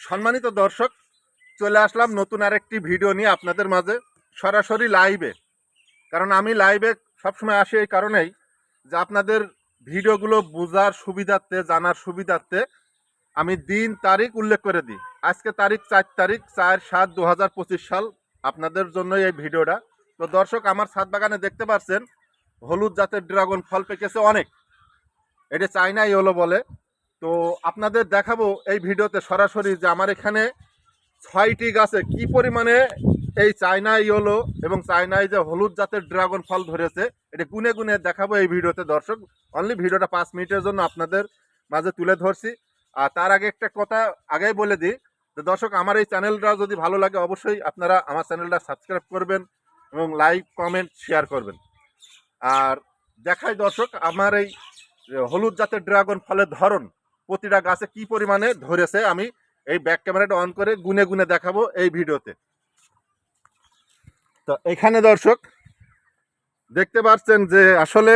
সম্মানিত দর্শক, চলে আসলাম নতুন আরেকটি ভিডিও নিয়ে আপনাদের মাঝে, সরাসরি লাইভে কারণ আমি লাইভে সবসময় আসি এই কারণেই যে আপনাদের ভিডিওগুলো বোঝার সুবিধার্থে, জানার সুবিধার্থে আমি দিন, তারিখ উল্লেখ করে দিই। আজকে তারিখ চার তারিখ চার সাত দু হাজার সাল আপনাদের জন্য এই ভিডিওটা। তো দর্শক, আমার ছাদ বাগানে দেখতে পাচ্ছেন হলুদ জাতের ড্রাগন ফল পেকেছে অনেক। এটা চাইনা ইয়েলো বলে। তো আপনাদের দেখাবো এই ভিডিওতে সরাসরি যে আমার এখানে ছয়টি গাছে কি পরিমাণে এই চায়না ইয়েলো এবং চায়নায় যে হলুদ জাতের ড্রাগন ফল ধরেছে, এটা গুনে গুনে দেখাবো এই ভিডিওতে। দর্শক অনলি ভিডিওটা পাঁচ মিনিটের জন্য আপনাদের মাঝে তুলে ধরছি। আর তার আগে একটা কথা আগেই বলে দিই, যে দর্শক, আমার এই চ্যানেলটা যদি ভালো লাগে অবশ্যই আপনারা আমার চ্যানেলটা সাবস্ক্রাইব করবেন এবং লাইক, কমেন্ট শেয়ার করবেন। আর দেখাই দর্শক, আমার এই হলুদ জাতের ড্রাগন ফলের ধরন। প্রতিটা গাছে কি পরিমাণে ধরেছে, আমি এই ব্যাক ক্যামেরাটা অন করে গুনে গুনে দেখাবো এই ভিডিওতে। তো এখানে দর্শক, দেখতে পাচ্ছেন যে আসলে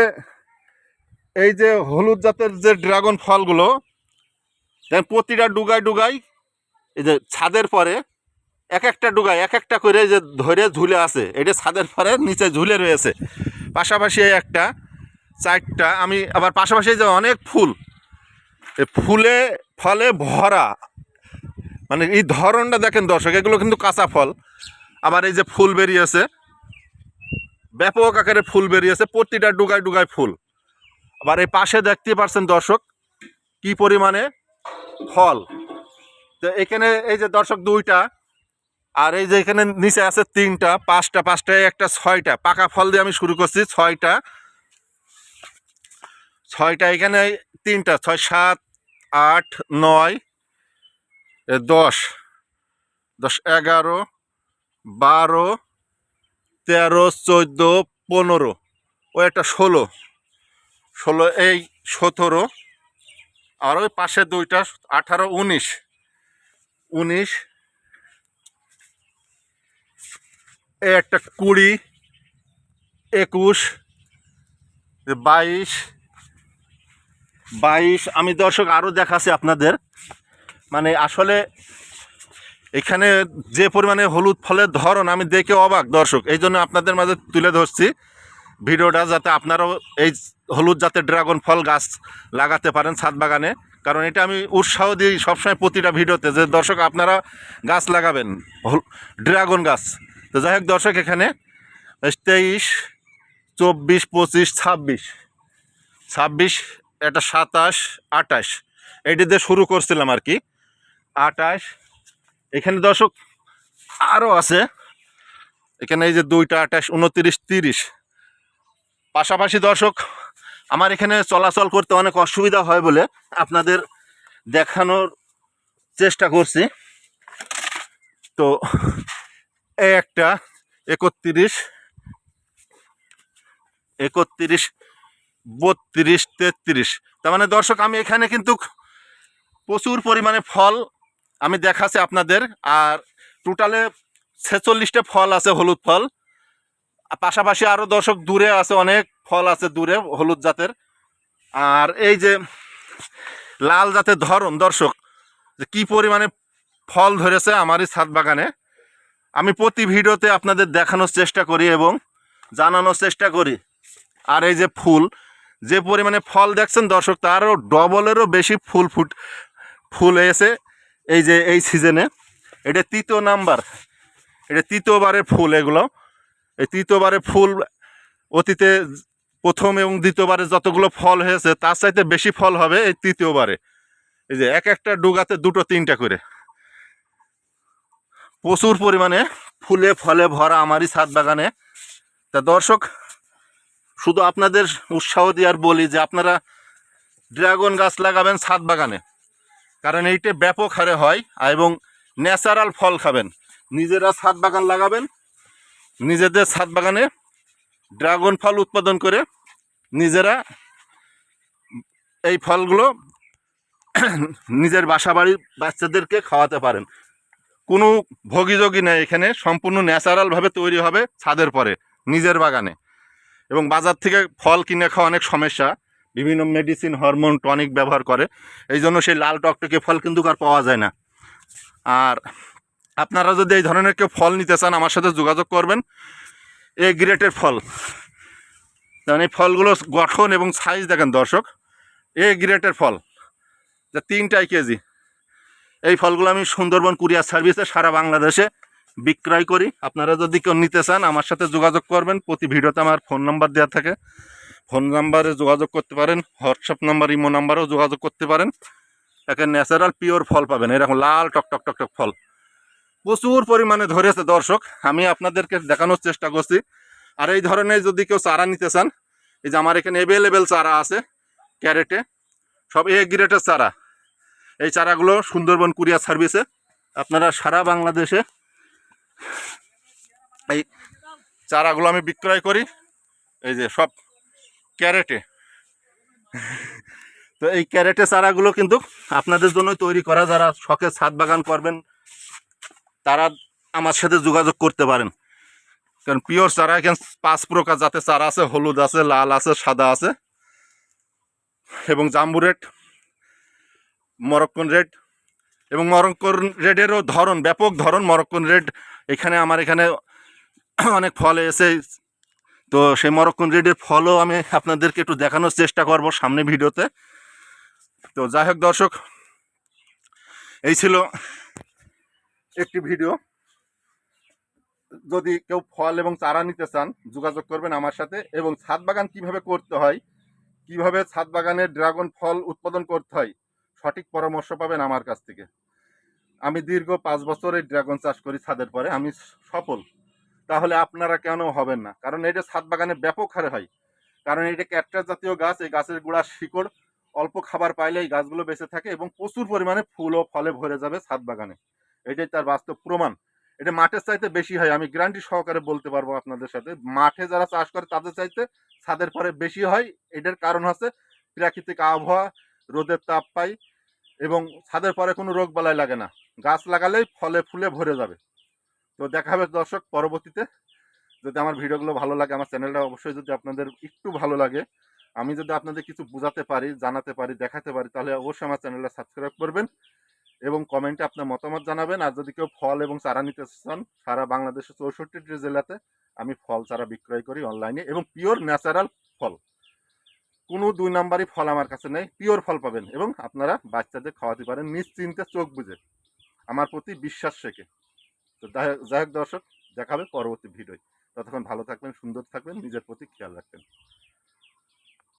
এই যে হলুদ জাতের যে ড্রাগন ফলগুলো প্রতিটা ডুগায় ডুগাই এই যে ছাদের পরে এক একটা ডুগায়, এক একটা করে যে ধরে ঝুলে আছে, এটা ছাদের পরে নিচে ঝুলে রয়েছে। পাশাপাশি একটা, চারটা, আমি আবার পাশাপাশি যে অনেক ফুল ফুলে ফলে ভরা। মানে এই ধরনটা দেখেন দর্শক, এগুলো কিন্তু কাঁচা ফল। আবার এই যে ফুল বেরিয়েছে, ব্যাপক আকারে ফুল বেরিয়েছে, প্রতিটা ডুগায় ডুগায় ফুল। আবার এই পাশে দেখতে পারছেন দর্শক, কি পরিমাণে ফল। তো এখানে এই যে দর্শক দুইটা, আর এই যে এখানে নিচে আছে তিনটা, পাঁচটা, পাঁচটায় একটা ছয়টা। পাকা ফল দিয়ে আমি শুরু করছি, ছয়টা। ছয়টা, এখানে তিনটা, ছয়, সাত, আট, নয় দশ দশ, এগারো, বারো, তেরো, চোদ্দ, পনেরো, ও একটা ষোলো ষোলো, এই সতেরো, আর ওই পাশে দুইটা, আঠারো, উনিশ উনিশ একটা কুড়ি, একুশ, বাইশ বাইশ, আমি দর্শক আরও দেখাচ্ছি আপনাদের। মানে আসলে এখানে যে পরিমাণে হলুদ ফলের ধরন, আমি দেখে অবাক দর্শক। এই জন্য আপনাদের মাঝে তুলে ধরছি ভিডিওটা যাতে আপনারাও এই হলুদ জাতের ড্রাগন ফল গাছ লাগাতে পারেন ছাদ বাগানে। কারণ এটা আমি উৎসাহ দিই সবসময় প্রতিটা ভিডিওতে যে দর্শক আপনারা গাছ লাগাবেন ড্রাগন গাছ। তো যাই হোক দর্শক, এখানে তেইশ, চব্বিশ, পঁচিশ, ছাব্বিশ। ছাব্বিশ এটা সাতাশ আটাশ এটি দিয়ে শুরু করছিলাম আর কি। আটাশ এখানে দর্শক আরও আছে। এখানে এই যে দুইটা আঠাশ, উনত্রিশ, তিরিশ। পাশাপাশি দর্শক, আমার এখানে চলাচল করতে অনেক অসুবিধা হয় বলে আপনাদের দেখানোর চেষ্টা করছি। তো একটা, একত্রিশ একত্রিশ বত্রিশ, তেত্রিশ। তার মানে দর্শক, আমি এখানে কিন্তু প্রচুর পরিমাণে ফল আমি দেখাচ্ছি আপনাদের। আর টোটালে ছেচল্লিশটা ফল আছে, হলুদ ফল। পাশাপাশি আরও দর্শক, দূরে আছে অনেক ফল আছে দূরে, হলুদ জাতের। আর এই যে লাল জাতের ধরন, দর্শক, যে কী পরিমাণে ফল ধরেছে আমার এই ছাদ বাগানে। আমি প্রতি ভিডিওতে আপনাদের দেখানোর চেষ্টা করি এবং জানানোর চেষ্টা করি। আর এই যে ফুল যে পরিমাণে ফল দেখছেন দর্শক, তারও ডবলেরও বেশি ফুল ফুট, ফুল এসে এই যে এই সিজনে এটা তৃতীয় নাম্বার, এটা তৃতীয়বারের ফুল এগুলো। এই তৃতীয়বারে ফুল অতীতে প্রথম এবং দ্বিতীয়বারে যতগুলো ফল হয়েছে, তার চাইতে বেশি ফল হবে এই তৃতীয়বারে। এই যে এক একটা ডুগাতে দুটো, তিনটা করে। প্রচুর পরিমাণে ফুলে, ফলে ভরা আমারই ছাদ বাগানে। তা দর্শক শুধু আপনাদের উৎসাহ দিয়ে আর বলি যে আপনারা ড্রাগন গাছ লাগাবেন ছাদ বাগানে। কারণ এইটা ব্যাপক হারে হয় এবং ন্যাচারাল ফল খাবেন। নিজেরা ছাদ বাগান লাগাবেন, নিজেদের ছাদ বাগানে ড্রাগন ফল উৎপাদন করে নিজেরা এই ফলগুলো নিজের বাসা বাড়ির বাচ্চাদেরকে খাওয়াতে পারেন। কোনো ভোগীযোগী নেই এখানে, সম্পূর্ণ ন্যাচারালভাবে তৈরি হবে ছাদের পরে, নিজের বাগানে। এবং বাজার থেকে ফল কিনে খাওয়া অনেক সমস্যা। বিভিন্ন মেডিসিন হরমোন টনিক ব্যবহার করে। এই জন্য সেই লাল টকটকে ফল কিন্তু আর পাওয়া যায় না। আর আপনারা যদি এই ধরনের কেউ ফল নিতে চান, আমার সাথে যোগাযোগ করবেন। এ গ্রেটের ফল। কারণ এই ফলগুলো গঠন এবং সাইজ দেখেন দর্শক। এ গ্রেটের ফল। যা তিনটাই কেজি। এই ফলগুলো আমি সুন্দরবন কুরিয়ার সার্ভিসে সারা বাংলাদেশে বিক্রয় করি। আপনারা যদি কেউ নিতে চান, আমার সাথে যোগাযোগ করবেন। প্রতি ভিডিওতে আমার ফোন নাম্বার দেওয়া থাকে। ফোন নাম্বারে যোগাযোগ করতে পারেন। হোয়াটসঅ্যাপ নাম্বার, ইমো নাম্বারেও যোগাযোগ করতে পারেন। একে ন্যাচারাল, পিওর ফল পাবেন। এরকম লাল টক টক টক টক ফল। প্রচুর পরিমাণে ধরেছে দর্শক। আমি আপনাদেরকে দেখানোর চেষ্টা করছি। আর এই ধরনের যদি কেউ চারা নিতে চান, এই যে আমার এখানে অ্যাভেলেবেল চারা আছে, ক্যারেটে, সব এ গ্রেটের চারা। এই চারাগুলো সুন্দরবন কুরিয়ার সার্ভিসে। আপনারা সারা বাংলাদেশে এই চারাগুলো আমি বিক্রয় করি। এই যে সব ক্যারেটে। তো এই ক্যারেটে চারাগুলো কিন্তু আপনাদের জন্য তৈরি করা। যারা শখে ছাদ বাগান করবেন, তারা আমার সাথে যোগাযোগ করতে পারেন। কারণ পিওর চারা, এখানে পাঁচ প্রকার যাতে চারা আছে। হলুদ আছে, লাল আছে, সাদা আছে। এবং জাম্বু রেড মরক্কন রেড এবং মরক্কন রেডেরও ধরন, ব্যাপক ধরন মরক্কন রেড। এখানে আমার এখানে অনেক ফল এসে, তো সেই মরক্কন রেডের ফলও আমি আপনাদেরকে একটু দেখানোর চেষ্টা করব সামনে ভিডিওতে। তো যাই হোক দর্শক, এই ছিল একটি ভিডিও। যদি কেউ ফল এবং চারা নিতে চান, যোগাযোগ করবেন আমার সাথে। এবং ছাদ বাগান কীভাবে করতে হয়, কীভাবে ছাদ বাগানে ড্রাগন ফল উৎপাদন করতে হয়, সঠিক পরামর্শ পাবেন আমার কাছ থেকে। আমি দীর্ঘ পাঁচ বছর এই ড্রাগন চাষ করি ছাদের পরে, আমি সফল। তাহলে আপনারা কেন হবেন না? কারণ এটা ছাদ বাগানে ব্যাপক হারে হয়। কারণ এটা ক্যাকটাস জাতীয় গাছ, এই গাছের গোড়ার শিকড়, অল্প খাবার পাইলে এই গাছগুলো বেঁচে থাকে এবং প্রচুর পরিমাণে ফুল ও ফলে ভরে যাবে ছাদ বাগানে। এটাই তার বাস্তব প্রমাণ। এটা মাঠের চাইতে বেশি হয়, আমি গ্যারান্টি সহকারে বলতে পারব আপনাদের সাথে। মাঠে যারা চাষ করে তাদের চাইতে ছাদের পরে বেশি হয়। এটার কারণ হচ্ছে প্রাকৃতিক আবহাওয়া, রোদের তাপ পাই এবং ছাদের পরে কোনো রোগ বালাই লাগে না। গাছ লাগালেই ফলে ফুলে ভরে যাবে। তো দেখা হবে দর্শক পরবর্তীতে। যদি আমার ভিডিওগুলো ভালো লাগে, আমার চ্যানেলটা অবশ্যই যদি আপনাদের একটু ভালো লাগে, আমি যদি আপনাদের কিছু বোঝাতে পারি, জানাতে পারি, দেখাতে পারি, তাহলে অবশ্যই আমার চ্যানেলটা সাবস্ক্রাইব করবেন এবং কমেন্টে আপনার মতামত জানাবেন। আর যদি কেউ ফল এবং চারা নিতে চান, সারা বাংলাদেশের চৌষট্টিটি জেলাতে আমি ফল চারা বিক্রয় করি অনলাইনে এবং পিওর ন্যাচারাল ফল। কোনো দুই নাম্বারই ফল আমার কাছে নেই, পিওর ফল পাবেন এবং আপনারা বাচ্চাদের খাওয়াতে পারেন নিশ্চিন্তে চোখ বুঝে আমার প্রতি বিশ্বাস শেখে তো যাই হোক- দর্শক, দেখাবে পরবর্তী ভিডিও ততক্ষণ ভালো থাকবেন, সুন্দর থাকবেন, নিজের প্রতি খেয়াল রাখবেন।